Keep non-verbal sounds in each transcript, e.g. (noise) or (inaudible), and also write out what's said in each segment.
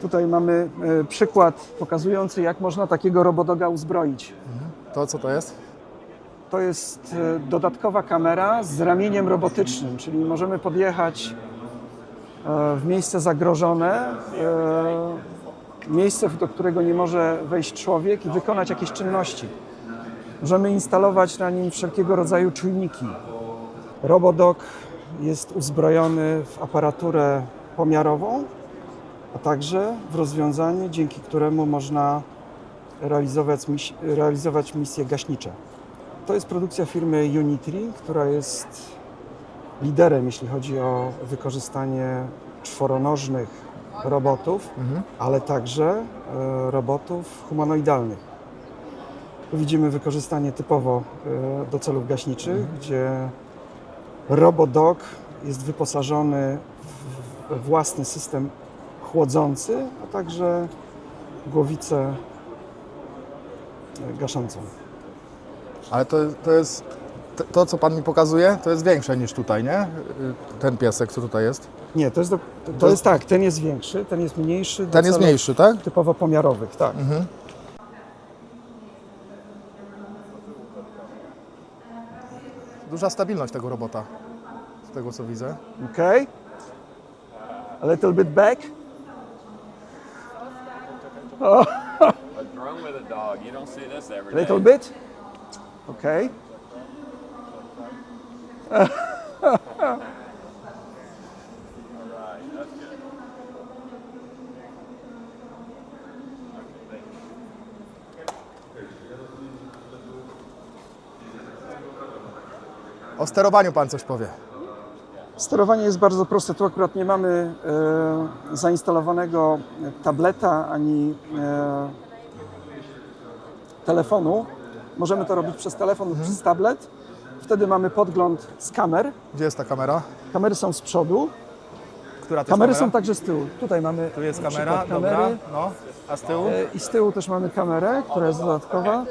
Tutaj mamy e, przykład pokazujący, jak można takiego robodoga uzbroić. To co to jest? To jest e, dodatkowa kamera z ramieniem robotycznym, czyli możemy podjechać e, w miejsce zagrożone, miejsce, do którego nie może wejść człowiek i wykonać jakieś czynności. Możemy instalować na nim wszelkiego rodzaju czujniki. Robodog jest uzbrojony w aparaturę pomiarową, a także w rozwiązanie, dzięki któremu można realizować, mis- realizować misje gaśnicze. To jest produkcja firmy Unitry, która jest liderem, jeśli chodzi o wykorzystanie czworonożnych robotów, ale także e, robotów humanoidalnych. Tu widzimy wykorzystanie typowo e, do celów gaśniczych, gdzie Robodog jest wyposażony w- własny system chłodzący, a także głowicę e, gaszącą. Ale to, to jest, to, co Pan mi pokazuje, to jest większe niż tutaj, nie? Ten piesek, co tutaj jest. Nie, to jest, do, to, to jest tak, ten jest większy, ten jest mniejszy. Ten jest mniejszy, tak? Typowo pomiarowych, tak. Duża stabilność tego robota, z tego co widzę. Okay. A little bit back. A drone with a dog. You don't see this every day. Little bit. Okay. (laughs) O sterowaniu Pan coś powie. Sterowanie jest bardzo proste. Tu akurat nie mamy e, zainstalowanego tableta ani e, telefonu. Możemy to robić przez telefon lub przez tablet. Wtedy mamy podgląd z kamer. Gdzie jest ta kamera? Kamery są z przodu, Która to kamery jest są kamera? także z tyłu. Tutaj mamy Tu jest kamera, dobra. kamery. No, a z tyłu? E, I z tyłu też mamy kamerę, która jest dodatkowa.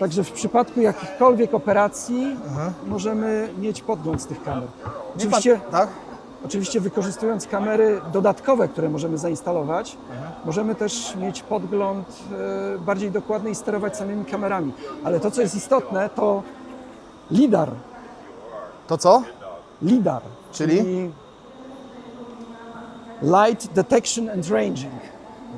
Także w przypadku jakichkolwiek operacji możemy mieć podgląd z tych kamer. Oczywiście, Tak? oczywiście wykorzystując kamery dodatkowe, które możemy zainstalować, możemy też mieć podgląd e, bardziej dokładny i sterować samymi kamerami. Ale to, co jest istotne, to LIDAR. To co? LIDAR, Czyli? Light Detection and Ranging.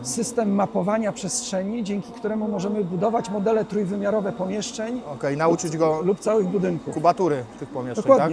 System mapowania przestrzeni, dzięki któremu możemy budować modele trójwymiarowe pomieszczeń Okej, nauczyć go lub całych budynków. kubatury tych pomieszczeń, Dokładnie. tak?